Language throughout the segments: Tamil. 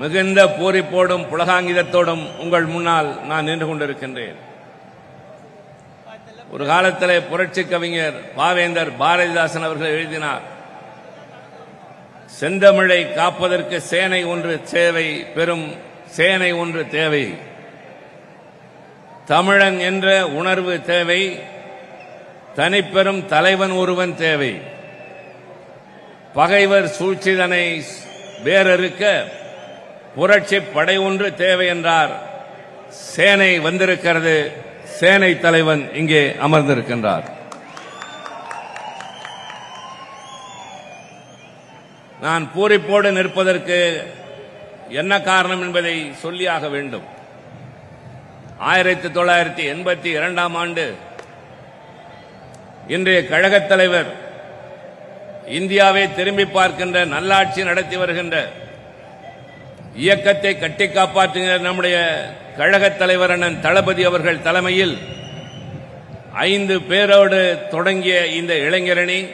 மிகுந்த பூரிப்போடும் புலகாங்கிதத்தோடும் உங்கள் முன்னால் நான் நின்று கொண்டிருக்கின்றேன். ஒரு காலத்திலே புரட்சி கவிஞர் பாவேந்தர் பாரதிதாசன் அவர்கள் எழுதினார் செந்தமிழை காப்பதற்கு சேனை ஒன்று தேவை பெரும் சேனை ஒன்று தேவை. தமிழன் என்ற உணர்வு தேவை தனிப்பெரும் தலைவன் ஒருவன் தேவை. பகைவர் சூழ்ச்சிதனை வேறறுக்க புரட்சி படை ஒன்று தேவை என்றார். சேனை வந்திருக்கிறது. சேனை தலைவன் இங்கே அமர்ந்திருக்கின்றார். நான் பூரிப்போடு நிற்பதற்கு என்ன காரணம் என்பதை சொல்லியாக வேண்டும். ஆயிரத்தி தொள்ளாயிரத்தி எண்பத்தி இரண்டாம் ஆண்டு இன்றைய கழகத் தலைவர் இந்தியாவை திரும்பி பார்க்கின்ற நல்லாட்சி நடத்தி வருகின்ற இயக்கத்தை கட்டி காப்பாற்றுகிற நம்முடைய கழகத் தலைவர் அண்ணன் தளபதி அவர்கள் தலைமையில் ஐந்து பேரோடு தொடங்கிய இந்த இளைஞரணி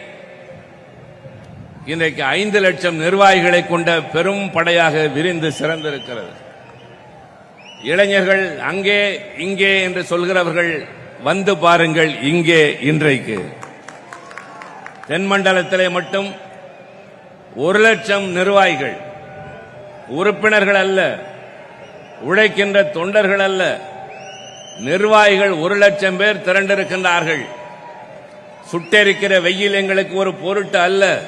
இன்றைக்கு ஐந்து லட்சம் நிர்வாகிகளை கொண்ட பெரும் படையாக விரிந்து சிறந்திருக்கிறது. இளைஞர்கள் அங்கே இங்கே என்று சொல்கிறவர்கள் வந்து பாருங்கள் இங்கே இன்றைக்கு. தென்மண்டலத்திலே மட்டும் ஒரு லட்சம் நிர்வாகிகள் உறுப்பினர்கள் அல்ல உழைக்கின்ற தொண்டர்கள் அல்ல. நிர்வாகிகள் ஒரு லட்சம் பேர் திரண்டிருக்கின்றார்கள். சுட்டெரிக்கிற வெயில் எங்களுக்கு ஒரு பொருட்டு அல்ல.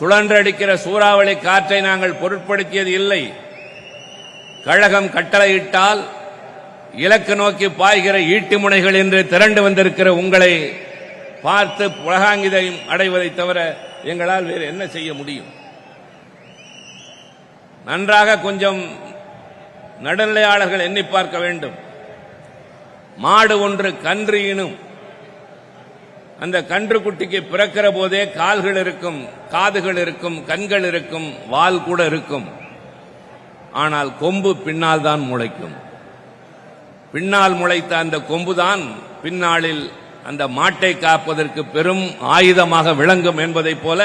சுழன்றடிக்கிற சூறாவளி காற்றை நாங்கள் பொருட்படுத்தியது இல்லை. கழகம் கட்டளையிட்டால் இலக்கு நோக்கி பாய்கிற ஈட்டி முனைகள் என்று திரண்டு வந்திருக்கிற உங்களை பார்த்து புலகாங்கிதம் அடைவதை தவிர எங்களால் வேறு என்ன செய்ய முடியும்? நன்றாக கொஞ்சம் நடுநிலையாளர்கள் எண்ணி பார்க்க வேண்டும். மாடு ஒன்று கன்று இனும். அந்த கன்று குட்டிக்கு பிறக்கிற போதே கால்கள் இருக்கும் காதுகள் இருக்கும் கண்கள் இருக்கும் வால் கூட இருக்கும். ஆனால் கொம்பு பின்னால் தான் முளைக்கும். பின்னால் முளைத்த அந்த கொம்புதான் பின்னாளில் அந்த மாட்டை காப்பதற்கு பெரும் ஆயுதமாக விளங்கும் என்பதைப் போல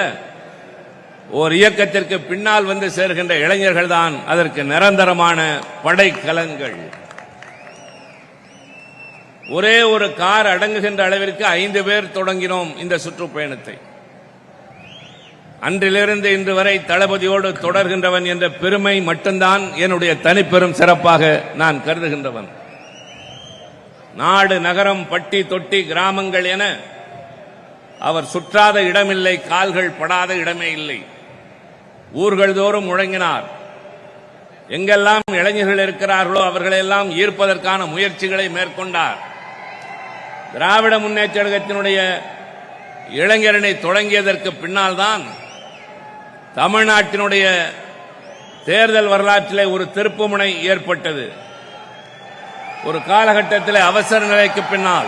ஓர் இயக்கத்திற்கு பின்னால் வந்து சேர்கின்ற இளைஞர்கள் தான் அதற்கு நிரந்தரமான படைக்கலங்கள் ஒரே ஒரு கார் அடங்குகின்ற அளவிற்கு ஐந்து பேர் தொடங்கினோம் இந்த சுற்றுப்பயணத்தை. அன்றிலிருந்து இன்று வரை தளபதியோடு தொடர்கின்றவன் என்ற பெருமை மட்டும்தான் என்னுடைய தனிப்பெரும் சிறப்பாக நான் கருதுகின்றவன். நாடு நகரம் பட்டி தொட்டி கிராமங்கள் என அவர் சுற்றாத இடமில்லை கால்கள் படாத இடமே இல்லை. ஊர்கள் தோறும் முழங்கினார். எங்கெல்லாம் இளைஞர்கள் இருக்கிறார்களோ அவர்களெல்லாம் ஈர்ப்பதற்கான முயற்சிகளை மேற்கொண்டார். திராவிட முன்னேற்ற கழகத்தினுடைய இளைஞரணி தொடங்கியதற்கு பின்னால் தான் தமிழ்நாட்டினுடைய தேர்தல் வரலாற்றிலே ஒரு திருப்புமுனை ஏற்பட்டது. ஒரு காலகட்டத்தில் அவசர நிலைக்கு பின்னால்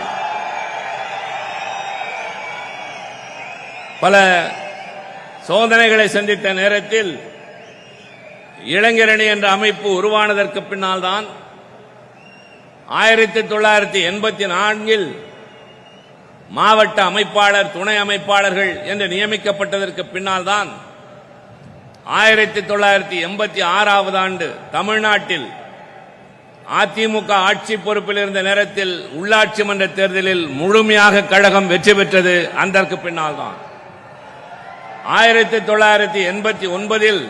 பல சோதனைகளை சந்தித்த நேரத்தில் இளைஞரணி என்ற அமைப்பு உருவானதற்கு பின்னால் தான் ஆயிரத்தி தொள்ளாயிரத்தி எண்பத்தி நான்கில் மாவட்ட அமைப்பாளர் துணை அமைப்பாளர்கள் என்று நியமிக்கப்பட்டதற்கு பின்னால் தான் ஆயிரத்தி தொள்ளாயிரத்தி எண்பத்தி ஆறாவது ஆண்டு தமிழ்நாட்டில் அதிமுக ஆட்சி பொறுப்பில் இருந்த நேரத்தில் உள்ளாட்சி மன்ற தேர்தலில் முழுமையாக கழகம் வெற்றி பெற்றது அதற்கு பின்னால் தான் ஆயிரத்தி தொள்ளாயிரத்தி எண்பத்தி ஒன்பதில்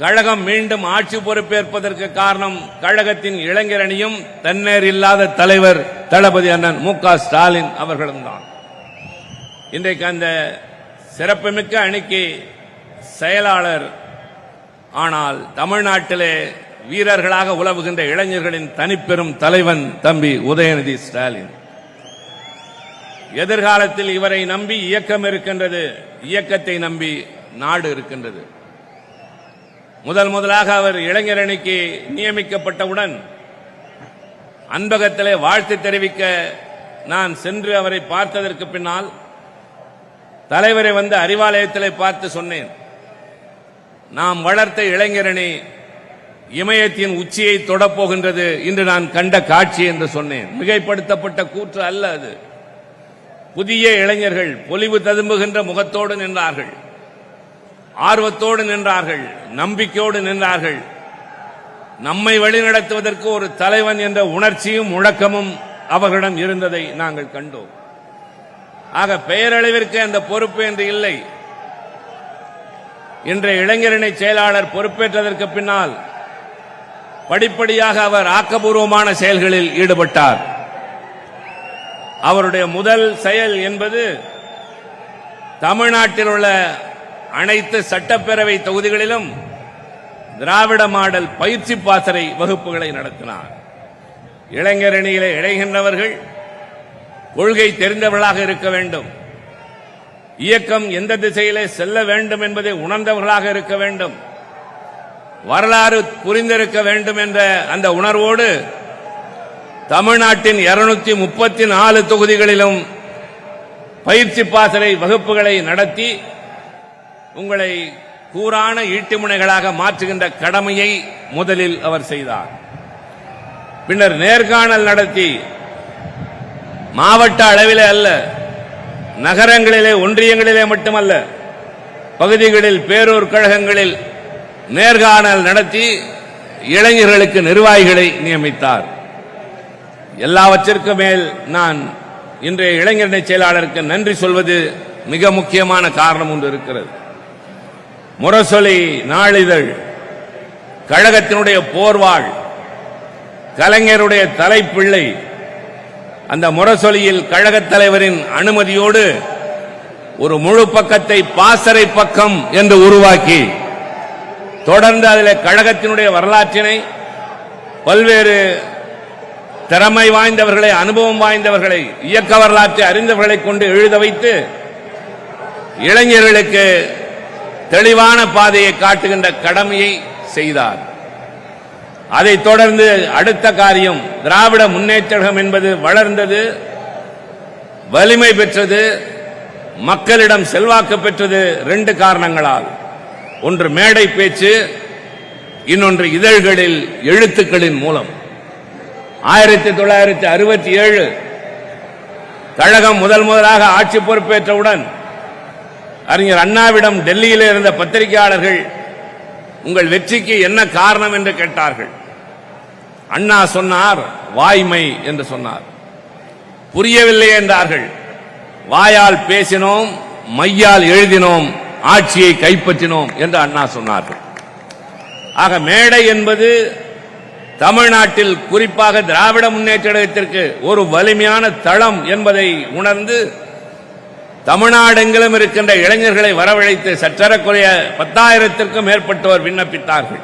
கழகம் மீண்டும் ஆட்சி பொறுப்பேற்பதற்கு காரணம் கழகத்தின் இளைஞரணியும் தன்னேர் இல்லாத தலைவர் தளபதி அண்ணன் மு க ஸ்டாலின் அவர்களும் தான் இன்றைக்கு அந்த சிறப்புமிக்க அணிக்கு செயலாளர் ஆனால் தமிழ்நாட்டிலே வீரர்களாக உலவுகின்ற இளைஞர்களின் தனிப்பெரும் தலைவன் தம்பி உதயநிதி ஸ்டாலின். எதிர்காலத்தில் இவரை நம்பி இயக்கம் இருக்கின்றது. இயக்கத்தை நம்பி நாடு இருக்கின்றது. முதல் முதலாக அவர் இளைஞரணிக்கு நியமிக்கப்பட்டவுடன் அன்பகத்திலே வாழ்த்து தெரிவிக்க நான் சென்று அவரை பார்த்ததற்கு பின்னால் தலைவரை வந்து அறிவாலயத்திலே பார்த்து சொன்னேன். நாம் வளர்த்த இளைஞரணி இமயத்தின் உச்சியை தொடப்போகின்றது இன்று நான் கண்ட காட்சி என்று சொன்னேன். மிகைப்படுத்தப்பட்ட கூற்று அல்ல அது. புதிய இளைஞர்கள் பொலிவு ததும்புகின்ற முகத்தோடு நின்றார்கள். ஆர்வத்தோடு நின்றார்கள். நம்பிக்கையோடு நின்றார்கள். நம்மை வழிநடத்துவதற்கு ஒரு தலைவன் என்ற உணர்ச்சியும் முழக்கமும் அவர்களிடம் இருந்ததை நாங்கள் கண்டோம். ஆக பெயரளவிற்கு அந்த பொறுப்பு என்று இல்லை. இன்றைய இளைஞரணி செயலாளர் பொறுப்பேற்றதற்கு பின்னால் படிப்படியாக அவர் ஆக்கபூர்வமான செயல்களில் ஈடுபட்டார். அவருடைய முதல் செயல் என்பது தமிழ்நாட்டில் உள்ள அனைத்து சட்டப்பேரவை தொகுதிகளிலும் திராவிட மாடல் பயிற்சி பாசறை வகுப்புகளை நடத்தினார். இளைஞரணியிலே இழைகின்றவர்கள் கொள்கை தெரிந்தவர்களாக இருக்க வேண்டும். இயக்கம் எந்த திசையிலே செல்ல வேண்டும் என்பதை உணர்ந்தவர்களாக இருக்க வேண்டும். வரலாறு புரிந்திருக்க வேண்டும் என்ற அந்த உணர்வோடு தமிழ்நாட்டின் இருநூத்தி முப்பத்தி நாலு தொகுதிகளிலும் பயிற்சி பாசறை வகுப்புகளை நடத்தி உங்களை கூரான ஈட்டிமுனைகளாக மாற்றுகின்ற கடமையை முதலில் அவர் செய்தார். பின்னர் நேர்காணல் நடத்தி மாவட்ட அளவிலே அல்ல நகரங்களிலே ஒன்றியங்களிலே மட்டுமல்ல பகுதிகளில் பேரூர் கழகங்களில் நேர்காணல் நடத்தி இளைஞர்களுக்கு நிர்வாகிகளை நியமித்தார். எல்லாவற்றிற்கும் மேல் நான் இன்றைய இளைஞரணி செயலாளருக்கு நன்றி சொல்வது மிக முக்கியமான காரணம் ஒன்று இருக்கிறது. முரசொலி நாளிதழ் கழகத்தினுடைய போர்வாள் கலைஞருடைய தலைப்பிள்ளை அந்த முரசொலியில் கழகத் தலைவரின் அனுமதியோடு ஒரு முழு பக்கத்தை பாசறை பக்கம் என்று உருவாக்கி தொடர்ந்து அதில் கழகத்தினுடைய வரலாற்றினை பல்வேறு திறமை வாய்ந்தவர்களை அனுபவம் வாய்ந்தவர்களை இயக்க வரலாற்றை அறிந்தவர்களை கொண்டு எழுத வைத்து இளைஞர்களுக்கு தெளிவான பாதையை காட்டுகின்ற கடமையை செய்தார். அதைத் தொடர்ந்து அடுத்த காரியம் திராவிட முன்னேற்றம் என்பது வளர்ந்தது வலிமை பெற்றது மக்களிடம் செல்வாக்கு பெற்றது ரெண்டு காரணங்களால். ஒன்று மேடை பேச்சு இன்னொன்று இதழ்களில் எழுத்துக்களின் மூலம். ஆயிரத்தி தொள்ளாயிரத்தி அறுபத்தி ஏழு கழகம் முதல் முதலாக ஆட்சி பொறுப்பேற்றவுடன் அறிஞர் அண்ணாவிடம் டெல்லியில் இருந்த பத்திரிகையாளர்கள் உங்கள் வெற்றிக்கு என்ன காரணம் என்று கேட்டார்கள். அண்ணா சொன்னார் வாய்மை என்று சொன்னார். புரியவில்லை என்றார்கள். வாயால் பேசினோம் மையால் எழுதினோம் ஆட்சியை கைப்பற்றினோம் என்று அண்ணா சொன்னார்கள். ஆக மேடை என்பது தமிழ்நாட்டில் குறிப்பாக திராவிட முன்னேற்ற கழகத்திற்கு ஒரு வலிமையான தளம் என்பதை உணர்ந்து தமிழ்நாடெங்கிலும் இருக்கின்ற இளைஞர்களை வரவழைத்து சற்றறக்குறைய பத்தாயிரத்திற்கும் மேற்பட்டோர் விண்ணப்பித்தார்கள்.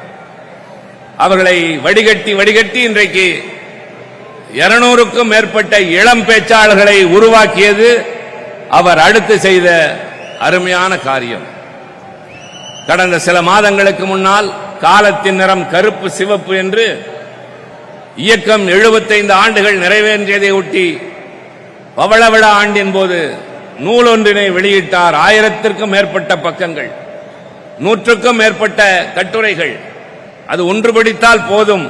அவர்களை வடிகட்டி வடிகட்டி இன்றைக்கு இருநூறுக்கும் மேற்பட்ட இளம் பேச்சாளர்களை உருவாக்கியது அவர் அடுத்து செய்த அருமையான காரியம். கடந்த சில மாதங்களுக்கு முன்னால் காலத்தின் நிறம் கருப்பு சிவப்பு என்று இயக்கம் 75 ஆண்டுகள் நிறைவேற்றியதை ஒட்டி பவளவிழா ஆண்டின் போது நூலொன்றினை வெளியிட்டார் ஆயிரத்திற்கும் மேற்பட்ட பக்கங்கள் நூற்றுக்கும் மேற்பட்ட கட்டுரைகள். அது ஒன்று படித்தால் போதும்.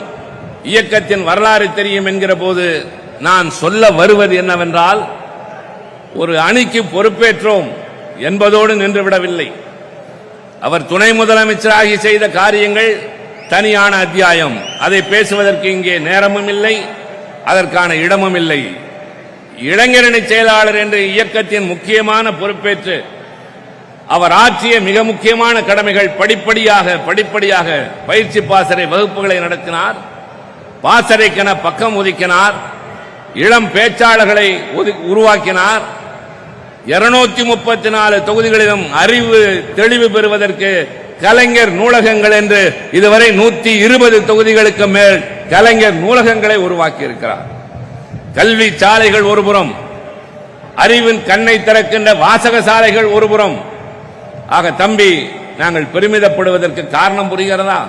இயக்கத்தின் வரலாறு தெரியும் என்கிற போது நான் சொல்ல வருவது என்னவென்றால் ஒரு அணிக்கு பொறுப்பேற்றோம் என்பதோடு நின்றுவிடவில்லை அவர் துணை முதலமைச்சராகி செய்த காரியங்கள் தனியான அத்தியாயம். அதை பேசுவதற்கு இங்கே நேரமும் இல்லை அதற்கான இடமும் இல்லை. இளைஞரணி செயலாளர் என்ற இயக்கத்தின் முக்கியமான பொறுப்பேற்று அவர் ஆற்றிய மிக முக்கியமான கடமைகள் படிப்படியாக படிப்படியாக பயிற்சி பாசறை வகுப்புகளை நடத்தினார் பாசறைக்கென பக்கம் ஒதுக்கினார் இளம் பேச்சாளர்களை உருவாக்கினார். இருநூத்தி முப்பத்தி நாலு தொகுதிகளிலும் அறிவு தெளிவு பெறுவதற்கு கலைஞர் நூலகங்கள் என்று இதுவரை நூத்தி இருபது தொகுதிகளுக்கு மேல் கலைஞர் நூலகங்களை உருவாக்கி இருக்கிறார் கல்வி சாலைகள் ஒருபுறம் அறிவின் கண்ணை திறக்கின்ற வாசக சாலைகள் ஒருபுறம் ஆக தம்பி நாங்கள் பெருமிதப்படுவதற்கு காரணம் புரிகிறதா?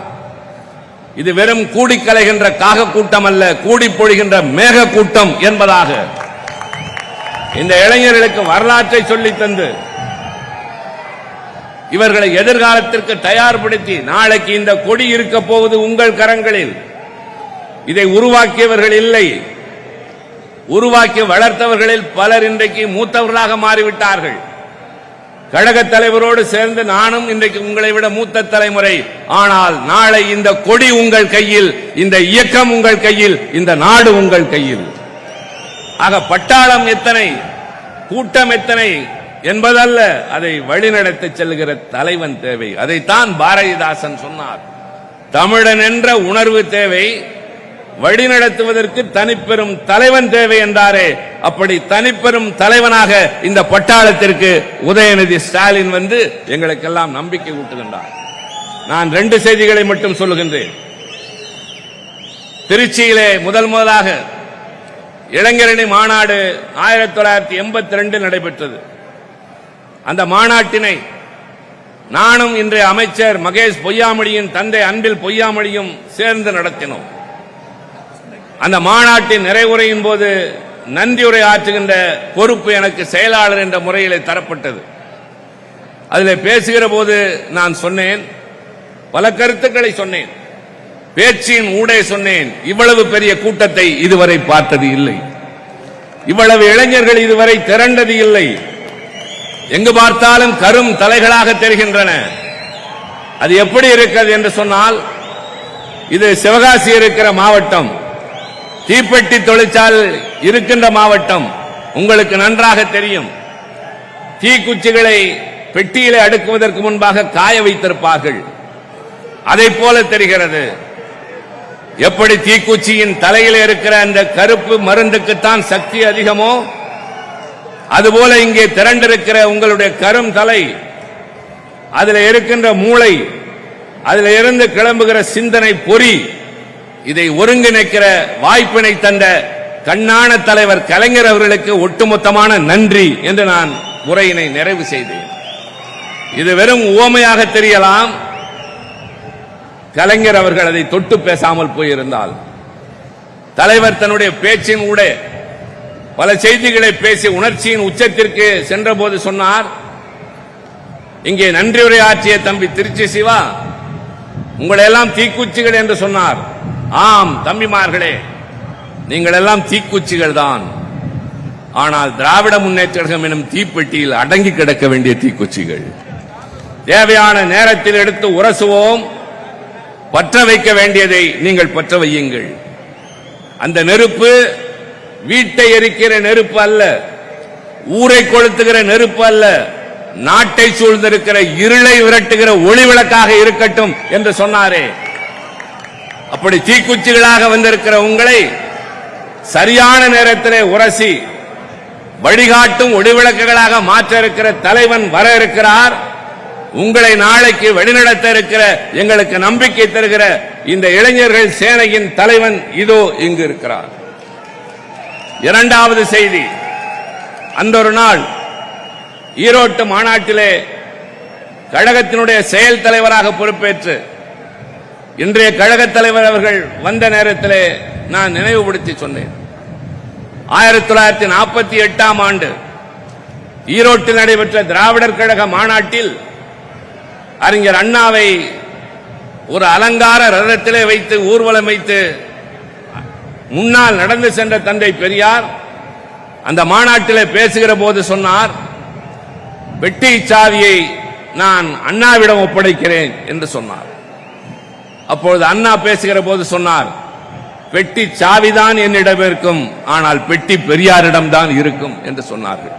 இது வெறும் கூடி கலைகின்ற காக கூட்டம் அல்ல கூடி பொழிகின்ற மேக கூட்டம் என்பதாக. இந்த இளைஞர்களுக்கு வரலாற்றை சொல்லித் தந்து இவர்களை எதிர்காலத்திற்கு தயார்படுத்தி நாளைக்கு இந்த கொடி இருக்க போவது உங்கள் கரங்களில். இதை உருவாக்கியவர்கள் இல்லை. உருவாக்கி வளர்த்தவர்களில் பலர் இன்றைக்கு மூத்தவர்களாக மாறிவிட்டார்கள். கழக தலைவரோடு சேர்ந்து நானும் இன்றைக்கு உங்களை விட மூத்த தலைமுறை. ஆனால் நாளை இந்த கொடி உங்கள் கையில் இந்த இயக்கம் உங்கள் கையில் இந்த நாடு உங்கள் கையில். ஆக பட்டாளம் எத்தனை? கூட்டம் எத்தனை? என்பதல்ல அதை வழிநடத்தி செல்கிற தலைவன் தேவை. அதைத்தான் பாரதிதாசன் சொன்னார். தமிழன் என்ற உணர்வு தேவை. வழிநடத்துவதற்கு தனிப்பெரும் தலைவன் தேவை என்றாரே. அப்படி தனிப்பெரும் தலைவனாக இந்த பட்டாளத்திற்கு உதயநிதி ஸ்டாலின் வந்து எங்களுக்கெல்லாம் நம்பிக்கை ஊட்டுகின்றார். நான் ரெண்டு செய்திகளை மட்டும் சொல்லுகின்றேன். திருச்சியிலே முதல் முதலாக இளைஞரணி மாநாடு ஆயிரத்தி தொள்ளாயிரத்தி எண்பத்தி ரெண்டில் நடைபெற்றது. அந்த மாநாட்டினை நானும் இன்றைய அமைச்சர் மகேஷ் பொய்யாமொழியின் தந்தை அன்பில் பொய்யாமொழியும் சேர்ந்து நடத்தினோம். அந்த மாநாட்டின் நிறைவுரையின் போது நன்றியுரை ஆற்றுகின்ற பொறுப்பு எனக்கு செயலாளர் என்ற முறையில் தரப்பட்டது. அதில் பேசுகிற போது நான் சொன்னேன் பல கருத்துக்களை சொன்னேன் பேச்சின் ஊடே சொன்னேன் இவ்வளவு பெரிய கூட்டத்தை இதுவரை பார்த்தது இல்லை. இவ்வளவு இளைஞர்கள் இதுவரை திரண்டது இல்லை. எங்கு பார்த்தாலும் கரும் தலைகளாக தெரிகின்றன. அது எப்படி இருக்கிறது என்று சொன்னால் இது சிவகாசி இருக்கிற மாவட்டம். தீப்பெட்டி தொழிற்சாலை இருக்கின்ற மாவட்டம். உங்களுக்கு நன்றாக தெரியும். தீக்குச்சிகளை பெட்டியிலே அடுக்குவதற்கு முன்பாக காய வைத்திருப்பார்கள். அதை போல தெரிகிறது. எப்படி தீக்குச்சியின் தலையில் இருக்கிற அந்த கருப்பு மருந்துக்குத்தான் சக்தி அதிகமோ அதுபோல இங்கே திரண்டிருக்கிற உங்களுடைய கரும் தலை அதில் இருக்கின்ற மூளை அதில் இருந்து கிளம்புகிற சிந்தனை பொறி இதை ஒருங்கிணைக்கிற வாய்ப்பினை தந்த கண்ணான தலைவர் கலைஞர் அவர்களுக்கு ஒட்டுமொத்தமான நன்றி என்று நான் உரையினை நிறைவு செய்தேன். இது வெறும் உவமையாக தெரியலாம். கலைஞர் அவர்கள் அதை தொட்டு பேசாமல் போயிருந்தால் தலைவர் தன்னுடைய பேச்சின் ஊட பல செய்திகளை பேசி உணர்ச்சியின் உச்சத்திற்கு சென்றபோது சொன்னார் இங்கே நன்றியுரை உரையாற்றிய தம்பி திருச்சி சிவா உங்களை எல்லாம் தீக்குச்சிகள் என்று சொன்னார். ஆம் தம்பிமார்களே நீங்கள் எல்லாம் தீக்குச்சிகள் தான். ஆனால் திராவிட முன்னேற்ற கழகம் எனும் தீப்பெட்டியில் அடங்கி கிடக்க வேண்டிய தீக்குச்சிகள். தேவையான நேரத்தில் எடுத்து உரசுவோம். பற்ற வைக்க வேண்டியதை நீங்கள் பற்ற வையுங்கள். அந்த நெருப்பு வீட்டை எரிக்கிற நெருப்பு அல்ல. ஊரை கொளுத்துகிற நெருப்பு அல்ல. நாட்டை சூழ்ந்திருக்கிற இருளை விரட்டுகிற ஒளி விளக்காக இருக்கட்டும் என்று சொன்னாரே. அப்படி தீக்குச்சிகளாக வந்திருக்கிற உங்களை சரியான நேரத்திலே உரசி வழிகாட்டும் ஒளிவிளக்குகளாக மாற்ற இருக்கிற தலைவன் வர இருக்கிறார். உங்களை நாளைக்கு வழிநடத்த இருக்கிற எங்களுக்கு நம்பிக்கை தருகிற இந்த இளைஞர்கள் சேனையின் தலைவன் இதோ இங்கு இருக்கிறார். இரண்டாவது செய்தி. அந்த ஒரு நாள் ஈரோட்டு மாநாட்டிலே கழகத்தினுடைய செயல் தலைவராக பொறுப்பேற்று இன்றைய கழகத் தலைவர் அவர்கள் வந்த நேரத்திலே நான் நினைவுபடுத்தி சொன்னேன். ஆயிரத்தி தொள்ளாயிரத்தி நாற்பத்தி எட்டாம் ஆண்டு ஈரோட்டில் நடைபெற்ற திராவிடர் கழக மாநாட்டில் அறிஞர் அண்ணாவை ஒரு அலங்கார ரதத்திலே வைத்து ஊர்வலம் வைத்து முன்னால் நடந்து சென்ற தந்தை பெரியார் அந்த மாநாட்டிலே பேசுகிற போது சொன்னார் வெட்டி சாவியை நான் அண்ணாவிடம் ஒப்படைக்கிறேன் என்று சொன்னார். அப்பொழுது அண்ணா பேசுகிற போது சொன்னார் பெட்டி சாவிதான் என்னிடம் இருக்கும் ஆனால் பெட்டி பெரியாரிடம் தான் இருக்கும் என்று சொன்னார்கள்.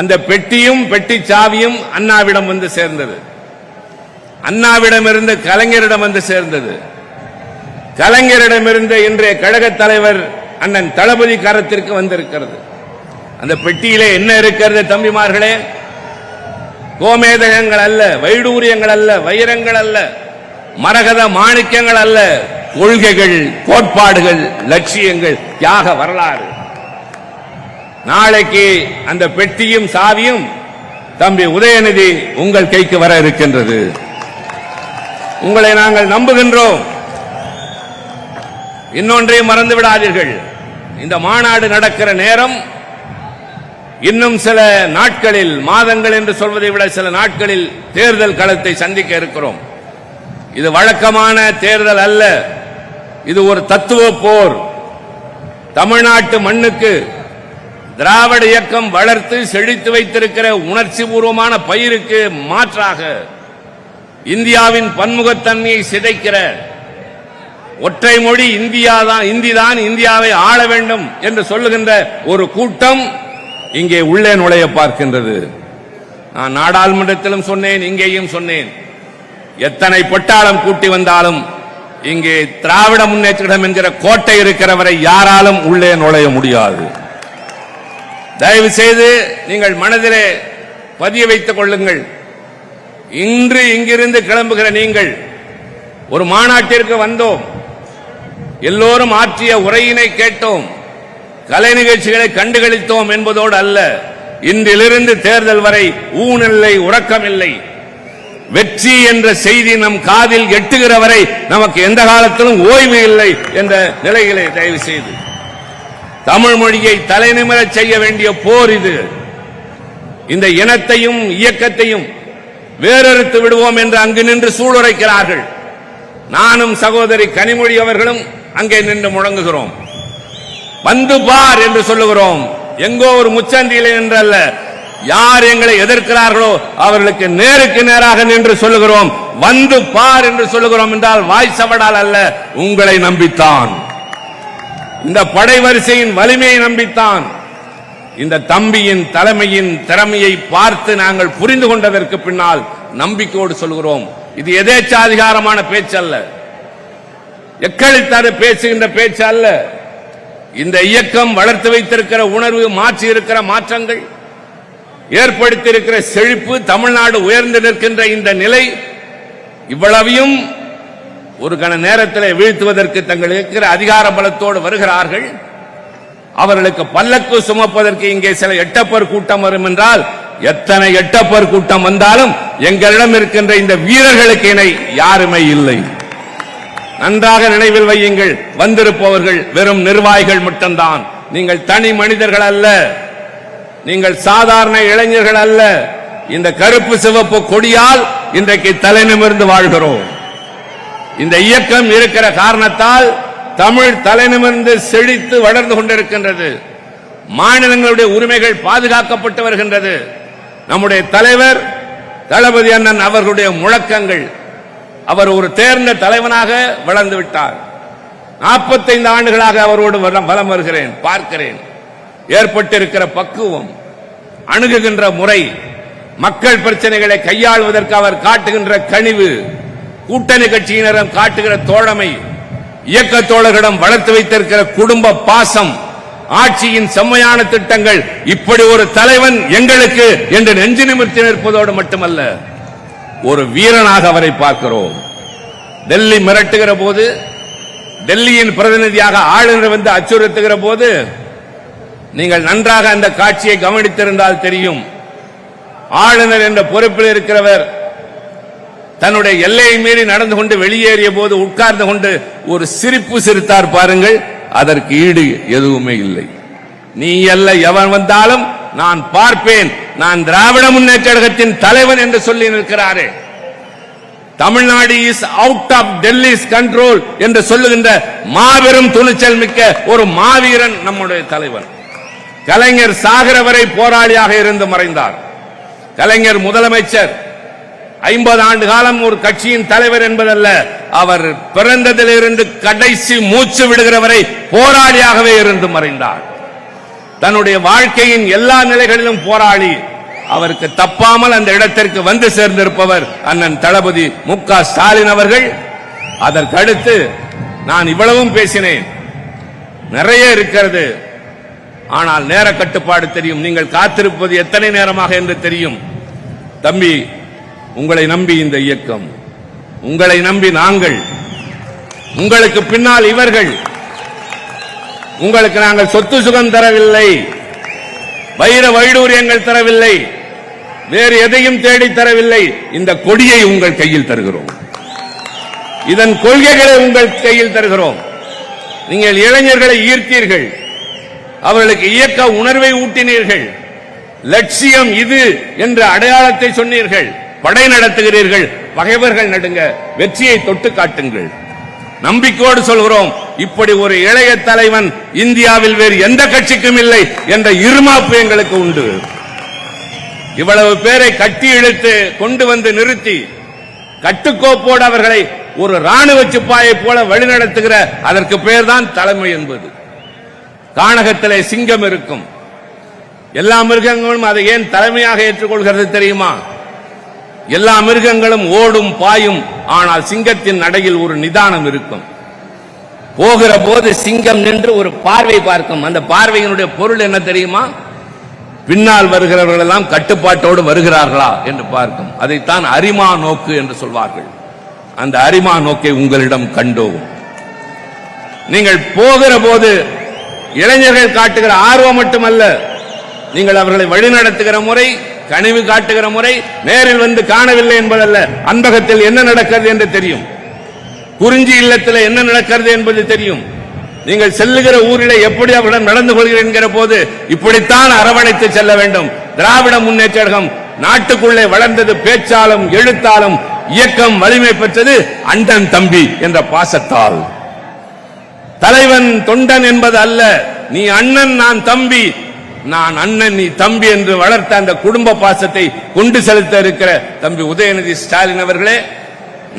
அந்த பெட்டியும் பெட்டி சாவியும் அண்ணாவிடம் வந்து சேர்ந்தது. அண்ணாவிடமிருந்து கலைஞரிடம் வந்து சேர்ந்தது. கலைஞரிடமிருந்து இன்றைய கழகத் தலைவர் அண்ணன் தளபதி கரத்திற்கு வந்திருக்கிறது. அந்த பெட்டியிலே என்ன இருக்கிறது தம்பிமார்களே? கோமேதகங்கள் அல்ல வைடூரியங்கள் அல்ல வைரங்கள் அல்ல மரகத மாணிக்கங்கள் அல்ல கொள்கைகள் கோட்பாடுகள் லட்சியங்கள் தியாக வரலாறு. நாளைக்கு அந்த பெட்டியும் சாவியும் தம்பி உதயநிதி உங்கள் கைக்கு வர இருக்கின்றது. உங்களை நாங்கள் நம்புகின்றோம். இன்னொன்றையும் மறந்து விடாதீர்கள். இந்த மாநாடு நடக்கிற நேரம் இன்னும் சில நாட்களில் மாதங்கள் என்று சொல்வதை விட சில நாட்களில் தேர்தல் களத்தை சந்திக்க இருக்கிறோம். இது வழக்கமான தேர்தல் அல்ல. இது ஒரு தத்துவ போர். தமிழ்நாட்டு மண்ணுக்கு திராவிட இயக்கம் வளர்த்து செழித்து வைத்திருக்கிற உணர்ச்சி பூர்வமான பயிருக்கு மாற்றாக இந்தியாவின் பன்முகத்தன்மையை சிதைக்கிற ஒற்றை மொழி இந்தியா தான் இந்தி தான் இந்தியாவை ஆள வேண்டும் என்று சொல்லுகின்ற ஒரு கூட்டம் இங்கே உள்ளே நுழைய பார்க்கின்றது. நான் நாடாளுமன்றத்திலும் சொன்னேன் இங்கேயும் சொன்னேன். எத்தனை பொட்டாளம் கூட்டி வந்தாலும் இங்கே திராவிட முன்னேற்றம் என்கிற கோட்டை இருக்கிறவரை யாராலும் உள்ளே நுழைய முடியாது. தயவு செய்து நீங்கள் மனதிலே பதிய வைத்துக் கொள்ளுங்கள். இன்று இங்கிருந்து கிளம்புகிற நீங்கள் ஒரு மாநாட்டிற்கு வந்தோம். எல்லோரும் ஆற்றிய உரையினை கேட்டோம். கலை நிகழ்ச்சிகளை கண்டுகளித்தோம் என்பதோடு அல்ல இன்றிலிருந்து தேர்தல் வரை ஊனில்லை உறக்கமில்லை. வெற்றி என்ற செய்தி நம் காதில் எட்டுகிற வரை நமக்கு எந்த காலத்திலும் ஓய்வு இல்லை என்ற நிலைகளை தயவு செய்து. தமிழ் மொழியை தலைநிமிர செய்ய வேண்டிய போர் இது. இந்த இனத்தையும் இயக்கத்தையும் வேறறுத்து விடுவோம் என்று அங்கு நின்று சூளுரைக்கிறார்கள். நானும் சகோதரி கனிமொழி அவர்களும் அங்கே நின்று முழங்குகிறோம். வந்து பார் என்று சொல்லுகிறோம். எங்கோ ஒரு முச்சந்தியிலே என்றல்ல யார் எங்களை எதிர்க்கிறார்களோ அவர்களுக்கு நேருக்கு நேராக நின்று சொல்லுகிறோம். வந்து பார் என்று சொல்லுகிறோம் என்றால் வாய் சவடால் அல்ல உங்களை நம்பித்தான். இந்த படை வரிசையின் வலிமையை நம்பித்தான். இந்த தம்பியின் தலைமையின் திறமையை பார்த்து நாங்கள் புரிந்து கொண்டதற்கு பின்னால் நம்பிக்கையோடு சொல்கிறோம் இது எதேச்சாதிகாரமான பேச்சல்ல. அல்ல எக்களித்தாறு பேசுகின்ற பேச்சு அல்ல. இந்த இயக்கம் வளர்த்து வைத்திருக்கிற உணர்வு மாற்றி இருக்கிற மாற்றங்கள் ஏற்படுத்தியிருக்கிற செழிப்பு தமிழ்நாடு உயர்ந்து நிற்கின்ற இந்த நிலை இவ்வளவையும் ஒரு கண நேரத்தில் வீழ்த்துவதற்கு தங்கள் இருக்கிற அதிகார பலத்தோடு வருகிறார்கள். அவர்களுக்கு பல்லக்கு சுமப்பதற்கு இங்கே சில எட்டப்பர் கூட்டம் வரும் என்றால் எத்தனை எட்டப்பர் கூட்டம் வந்தாலும் எங்களிடம் இருக்கின்ற இந்த வீரர்களுக்கு இணை யாருமே இல்லை. நன்றாக நினைவில் வையுங்கள். வந்திருப்பவர்கள் வெறும் நிர்வாகிகள் மட்டும்தான். நீங்கள் தனி மனிதர்கள் அல்ல. நீங்கள் சாதாரண இளைஞர்கள் அல்ல. இந்த கருப்பு சிவப்பு கொடியால் இன்றைக்கு தலைநிமிர்ந்து வாழ்கிறோம். இந்த இயக்கம் இருக்கிற காரணத்தால் தமிழ் தலைநிமிர்ந்து செழித்து வளர்ந்து கொண்டிருக்கின்றது. மாநிலங்களுடைய உரிமைகள் பாதுகாக்கப்பட்டு வருகின்றது. நம்முடைய தலைவர் தளபதி அண்ணன் அவர்களுடைய முழக்கங்கள் அவர் ஒரு தேர்ந்த தலைவனாக வளர்ந்து விட்டார். 45 ஆண்டுகளாக அவரோடு வலம் வலம் வருகிறேன் பார்க்கிறேன். ஏற்பட்டிருக்கிற பக்குவம் அணுகுகின்ற முறை மக்கள் பிரச்சனைகளை கையாள்வதற்கு அவர் காட்டுகின்ற கனிவு கூட்டணி கட்சியினரும் காட்டுகிற தோழமை இயக்க தோழர்களிடம் வளர்த்து வைத்திருக்கிற குடும்ப பாசம் ஆட்சியின் செம்மையான திட்டங்கள் இப்படி ஒரு தலைவன் எங்களுக்கு என்று நெஞ்சு நிமிர்த்தி நிற்பதோடு மட்டுமல்ல ஒரு வீரனாக அவரை பார்க்கிறோம். டெல்லி மிரட்டுகிற போது டெல்லியின் பிரதிநிதியாக ஆளுநர் வந்து அச்சுறுத்துகிற போது நீங்கள் நன்றாக அந்த காட்சியை கவனித்திருந்தால் தெரியும். ஆளுநர் என்ற பொறுப்பில் இருக்கிறவர் தன்னுடைய எல்லையை மீறி நடந்து கொண்டு வெளியேறிய போது உட்கார்ந்து கொண்டு ஒரு சிரிப்பு சிரித்தார் பாருங்கள் அதற்கு ஈடு எதுவுமே இல்லை. நீ அல்ல எவன் வந்தாலும் நான் பார்ப்பேன். நான் திராவிட முன்னேற்றத்தின் தலைவன் என்று சொல்லி நிற்கிறாரே. Tamil Nadu is out of Delhi's control என்று சொல்லுகின்ற மாபெரும் துணிச்சல் மிக்க ஒரு மாவீரன் நம்முடைய தலைவன். கலைஞர் சாகிற வரை போராளியாக இருந்து மறைந்தார். கலைஞர் முதலமைச்சர். ஐம்பது ஆண்டு காலம் ஒரு கட்சியின் தலைவர் என்பதல்ல அவர் பிறந்ததிலிருந்து கடைசி மூச்சு விடுகிறவரை போராளியாகவே இருந்து மறைந்தார். தன்னுடைய வாழ்க்கையின் எல்லா நிலைகளிலும் போராளி அவருக்கு தப்பாமல் அந்த இடத்திற்கு வந்து சேர்ந்திருப்பவர் அண்ணன் தளபதி மு க ஸ்டாலின் அவர்கள். அதற்கடுத்து நான் இவ்வளவும் பேசினேன். நிறைய இருக்கிறது. ஆனால் நேர கட்டுப்பாடு தெரியும். நீங்கள் காத்திருப்பது எத்தனை நேரமாக என்று தெரியும். தம்பி உங்களை நம்பி இந்த இயக்கம். உங்களை நம்பி நாங்கள். உங்களுக்கு பின்னால் இவர்கள். உங்களுக்கு நாங்கள் சொத்து சுகம் தரவில்லை. வைர வைடூரியங்கள் தரவில்லை. வேறு எதையும் தேடி தரவில்லை. இந்த கொடியை உங்கள் கையில் தருகிறோம். இதன் கொள்கைகளை உங்கள் கையில் தருகிறோம். நீங்கள் இளைஞர்களை ஈர்த்தீர்கள். அவர்களுக்கு இயக்க உணர்வை ஊட்டினீர்கள். லட்சியம் இது என்ற அடையாளத்தை சொன்னீர்கள். படை நடத்துகிறீர்கள். பகைவர்கள் நடுங்க வெற்றியை தொட்டு காட்டுங்கள். நம்பிக்கையோடு சொல்கிறோம். இப்படி ஒரு இளைய தலைவன் இந்தியாவில் வேறு எந்த கட்சிக்கும் இல்லை என்ற இருமாப்பு எங்களுக்கு உண்டு. இவ்வளவு பேரை கட்டி இழுத்து கொண்டு வந்து நிறுத்தி கட்டுக்கோப்போடு அவர்களை ஒரு ராணுவ சிப்பாயை போல வழிநடத்துகிற அதற்கு பெயர்தான் தலைமை என்பது. கானகத்திலே சிங்கம் இருக்கும். எல்லா மிருகங்களும் அதை ஏன் தலைமையாக ஏற்றுக்கொள்கிறது தெரியுமா? எல்லா மிருகங்களும் ஓடும் பாயும் ஆனால் சிங்கத்தின் நடையில் ஒரு நிதானம் இருக்கும். போகிற போது சிங்கம் நின்று ஒரு பார்வை பார்க்கும். அந்த பார்வையினுடைய பொருள் என்ன தெரியுமா? பின்னால் வருகிறவர்கள் எல்லாம் கட்டுப்பாட்டோடு வருகிறார்களா என்று பார்க்கும். அதைத்தான் அரிமா நோக்கு என்று சொல்வார்கள். அந்த அரிமா நோக்கை உங்களிடம் கண்டோம். நீங்கள் போகிற போது இளைஞர்கள் காட்டுகிற ஆர்வம் மட்டுமல்ல நீங்கள் அவர்களை வழிநடத்துகிற முறை கனிவு காட்டுகிற முறை நேரில் வந்து காணவில்லை என்பதல்ல அன்பகத்தில் என்ன நடக்கிறது என்று தெரியும். குறிஞ்சி இல்லத்தில் என்ன நடக்கிறது என்பது தெரியும். நீங்கள் செல்லுகிற ஊரிலே எப்படி அவரிடம் நடந்து கொள்கிறேன் என்கிற போது இப்படித்தான் அரவணைத்து செல்ல வேண்டும். திராவிட முன்னேற்றம் நாட்டுக்குள்ளே வளர்ந்தது பேச்சாலும் எழுத்தாலும் இயக்கம் வலிமை பெற்றது அண்டன் தம்பி என்ற பாசத்தால். தலைவன் தொண்டன் என்பது அல்ல நீ அண்ணன் நான் தம்பி. நான் அண்ணன் நீ தம்பி என்று வளர்த்த அந்த குடும்ப பாசத்தை கொண்டு செலுத்த இருக்கிற தம்பி உதயநிதி ஸ்டாலின் அவர்களே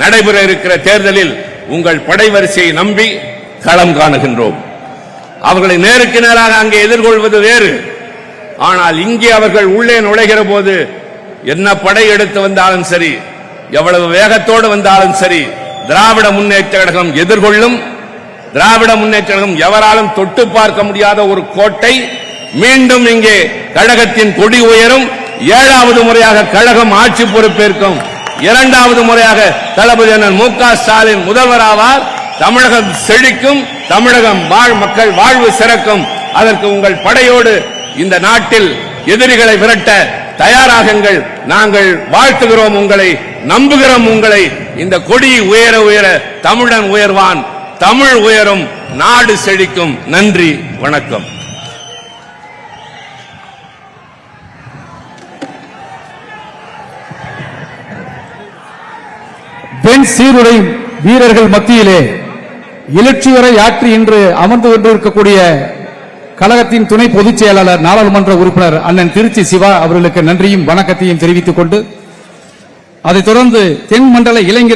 நடைபெற இருக்கிற தேர்தலில் உங்கள் படைவரிசையை நம்பி களம் காணுகின்றோம். அவர்களை நேருக்கு நேராக அங்கே எதிர்கொள்வது வேறு. ஆனால் இங்கே அவர்கள் உள்ளே நுழைகிற போது என்ன படை எடுத்து வந்தாலும் சரி எவ்வளவு வேகத்தோடு வந்தாலும் சரி திராவிட முன்னேற்ற கழகம் எதிர்கொள்ளும் திராவிட முன்னேற்ற கழகம் எவராலும் தொட்டு பார்க்க முடியாத ஒரு கோட்டை மீண்டும் இங்கே கழகத்தின் கொடி உயரும். ஏழாவது முறையாக கழகம் ஆட்சி பொறுப்பேற்கும். இரண்டாவது முறையாக தளபதி அண்ணன் மு க ஸ்டாலின் முதல்வராவார் தமிழகம் செழிக்கும் தமிழகம் வாழ் மக்கள் வாழ்வு சிறக்கும். அதற்கு உங்கள் படையோடு இந்த நாட்டில் எதிரிகளை விரட்ட தயாராகுங்கள். நாங்கள் வாழ்த்துகிறோம் உங்களை நம்புகிறோம் உங்களை. இந்த கொடி உயர உயர தமிழன் உயர்வான். தமிழ் உயரும் நாடு செழிக்கும். நன்றி வணக்கம். பெண் சீருடை வீரர்கள் மத்தியிலே எழுச்சி வரை ஆற்றி இன்று அமர்ந்து கொண்டிருக்கக்கூடிய கழகத்தின் துணை பொதுச் செயலாளர் நாடாளுமன்ற உறுப்பினர் அண்ணன் திருச்சி சிவா அவர்களுக்கு நன்றியும் வணக்கத்தையும் தெரிவித்துக் கொண்டு அதைத் தொடர்ந்து தென் மண்டல இளைஞர்